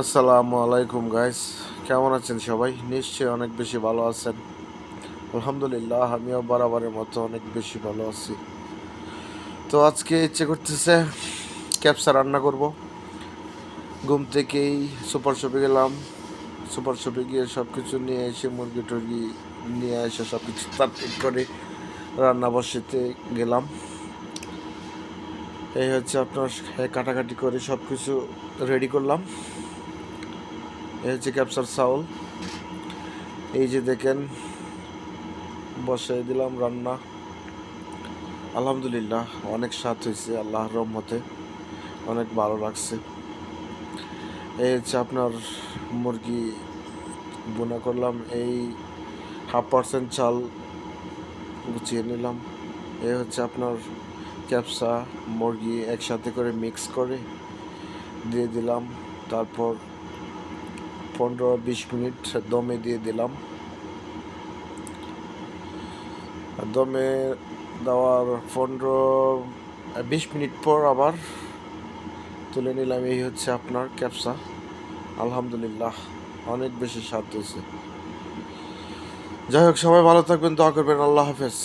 আসসালামু আলাইকুম গাইস কেমন আছেন সবাই? নিশ্চয়ই অনেক বেশি ভালো আছেন। আলহামদুলিল্লাহ, আমিও বরাবরের মতো অনেক বেশি ভালো আছি। তো আজকে ইচ্ছে করতেছে ক্যাপসা রান্না করব। ঘুম থেকেই সুপার শপে গেলাম। সুপার শপে গিয়ে সব কিছু নিয়ে এসে, মুরগি টুরগি নিয়ে এসে সব কিছু তারপর করে রান্না বসাতে গেলাম। এই হচ্ছে আপনার কাটাকাটি করে সব কিছু রেডি করলাম। এই হচ্ছে ক্যাপসার চাউল। এই যে দেখেন, বসাই দিলাম রান্না। আলহামদুলিল্লাহ, অনেক স্বাদ হয়েছে, আল্লাহর রহমতে। অনেক ভালো লাগছে। এই হচ্ছে আপনার মুরগি বোনা করলাম, এই হাফ পার্সেন্ট চাল গুছিয়ে নিলাম। এই হচ্ছে আপনার ক্যাপসা মুরগি একসাথে করে মিক্স করে দিয়ে দিলাম। তারপর পনেরো বিশ মিনিট দমে দিয়ে দিলাম। দমে দেওয়ার পনেরো বিশ মিনিট পর আবার তুলে নিলাম। এই হচ্ছে আপনার ক্যাপসা। আলহামদুলিল্লাহ, অনেক বেশি স্বাদ হয়েছে। যাই হোক, সবাই ভালো থাকবেন, দোয়া করবেন, আল্লাহ হাফেজ।